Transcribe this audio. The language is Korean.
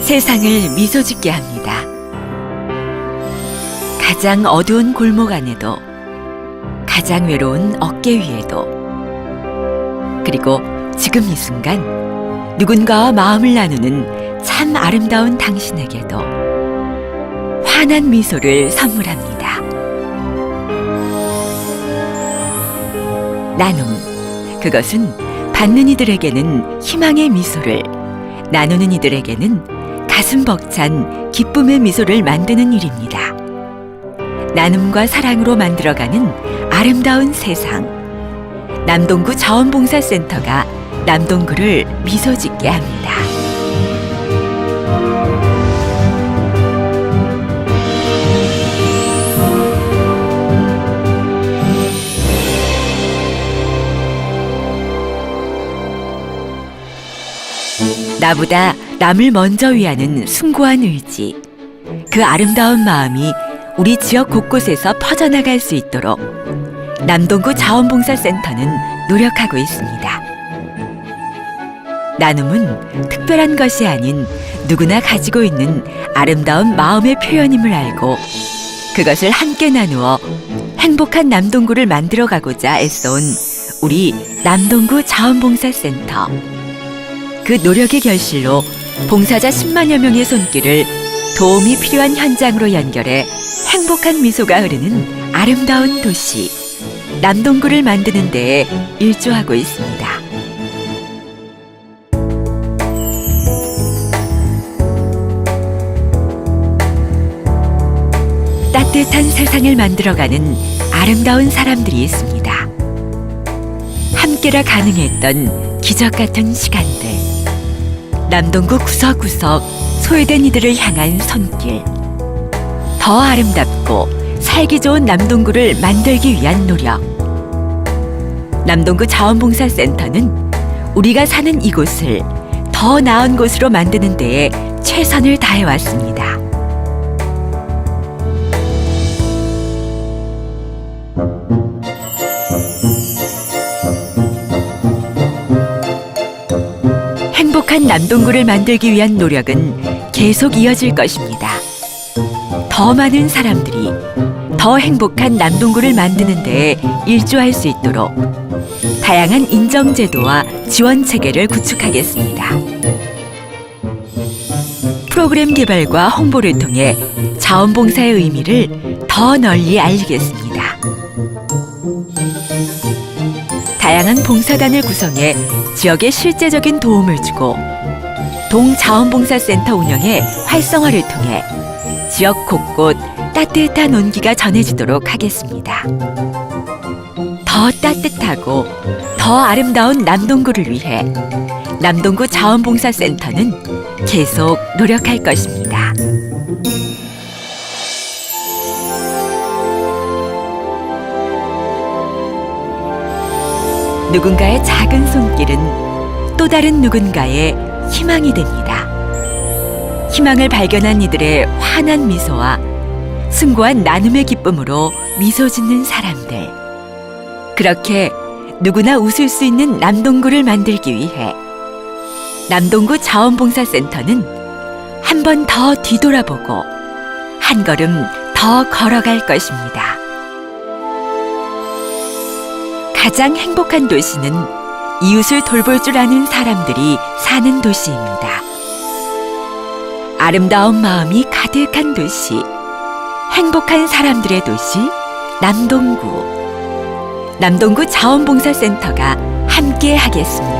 세상을 미소 짓게 합니다. 가장 어두운 골목 안에도, 가장 외로운 어깨 위에도, 그리고 지금 이 순간 누군가와 마음을 나누는 참 아름다운 당신에게도 환한 미소를 선물합니다. 나눔. 그것은 받는 이들에게는 희망의 미소를, 나누는 이들에게는 가슴 벅찬 기쁨의 미소를 만드는 일입니다. 나눔과 사랑으로 만들어가는 아름다운 세상. 남동구 자원봉사센터가 남동구를 미소 짓게 합니다. 나보다 남을 먼저 위하는 숭고한 의지. 그 아름다운 마음이 우리 지역 곳곳에서 퍼져나갈 수 있도록 남동구 자원봉사센터는 노력하고 있습니다. 나눔은 특별한 것이 아닌 누구나 가지고 있는 아름다운 마음의 표현임을 알고 그것을 함께 나누어 행복한 남동구를 만들어 가고자 애써온 우리 남동구 자원봉사센터. 그 노력의 결실로 봉사자 10만여 명의 손길을 도움이 필요한 현장으로 연결해 행복한 미소가 흐르는 아름다운 도시 남동구를 만드는 데에 일조하고 있습니다. 따뜻한 세상을 만들어가는 아름다운 사람들이 있습니다. 함께라 가능했던 기적 같은 시간들. 남동구 구석구석 소외된 이들을 향한 손길. 더 아름답고 살기 좋은 남동구를 만들기 위한 노력. 남동구 자원봉사센터는 우리가 사는 이곳을 더 나은 곳으로 만드는 데에 최선을 다해왔습니다. 행복한 남동구를 만들기 위한 노력은 계속 이어질 것입니다. 더 많은 사람들이 더 행복한 남동구를 만드는 데 일조할 수 있도록 다양한 인정 제도와 지원 체계를 구축하겠습니다. 프로그램 개발과 홍보를 통해 자원봉사의 의미를 더 널리 알리겠습니다. 다양한 봉사단을 구성해 지역에 실제적인 도움을 주고 동자원봉사센터 운영의 활성화를 통해 지역 곳곳 따뜻한 온기가 전해지도록 하겠습니다. 더 따뜻하고 더 아름다운 남동구를 위해 남동구 자원봉사센터는 계속 노력할 것입니다. 누군가의 작은 손길은 또 다른 누군가의 희망이 됩니다. 희망을 발견한 이들의 환한 미소와 숭고한 나눔의 기쁨으로 미소 짓는 사람들. 그렇게 누구나 웃을 수 있는 남동구를 만들기 위해 남동구 자원봉사센터는 한 번 더 뒤돌아보고 한 걸음 더 걸어갈 것입니다. 가장 행복한 도시는 이웃을 돌볼 줄 아는 사람들이 사는 도시입니다. 아름다운 마음이 가득한 도시, 행복한 사람들의 도시, 남동구. 남동구 자원봉사센터가 함께 하겠습니다.